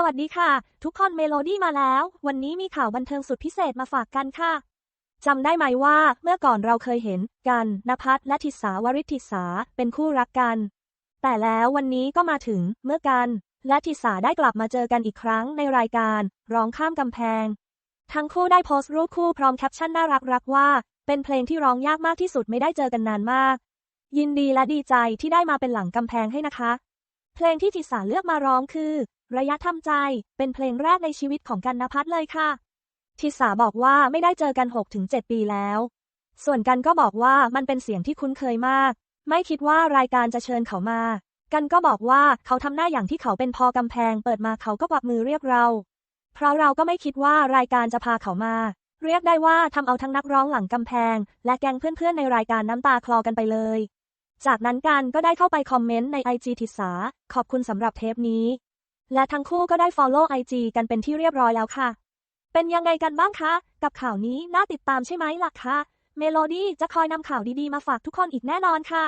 สวัสดีค่ะ ทุกคนเมโลดี้มาแล้ว วันนี้มีข่าวบันเทิงสุดพิเศษมาฝากกันค่ะจำได้ไหมว่าเมื่อก่อนเราเคยเห็นกันนภัสและทิสาวริทิสาเป็นคู่รักกัน แต่แล้ววันนี้ก็มาถึงเมื่อกัน และทิสาได้กลับมาเจอกันอีกครั้งในรายการร้องข้ามกำแพง ทั้งคู่ได้โพสต์รูปคู่พร้อมแคปชั่นน่ารักรักๆว่า เป็นเพลงที่ร้องยากมากที่สุดไม่ได้เจอกันนานมาก ยินดีและดีใจที่ได้มาเป็นหลังกำแพงให้นะคะ เพลงที่ทิสาเลือกมาร้องคือ ระยะทำใจ เป็นเพลงแรกในชีวิตของกันนภัสเลยค่ะ ทิสาบอกว่าไม่ได้เจอกัน 6-7 ปีแล้ว ส่วนกันก็บอกว่ามันเป็นเสียงที่คุ้นเคยมาก ไม่คิดว่ารายการจะเชิญเขามา กันก็บอกว่าเขาทำหน้าอย่างที่เขาเป็นพอกำแพง เปิดมาเขาก็กวักมือเรียกเรา เพราะเราก็ไม่คิดว่ารายการจะพาเขามา เรียกได้ว่าทำเอาทั้งนักร้องหลังกำแพง และแก๊งเพื่อนๆในรายการน้ำตาคลอกันไปเลยจากนั้นกันก็ได้เข้าไปคอมเมนต์ใน IG ทิสาขอบคุณสำหรับเทปนี้ และทั้งคู่ก็ได้ follow IG กันเป็นที่เรียบร้อยแล้วค่ะ เป็นยังไงกันบ้างคะ กับข่าวนี้น่าติดตามใช่ไหมล่ะคะ เมโลดี้จะคอยนำข่าวดีๆมาฝากทุกคนอีกแน่นอนค่ะ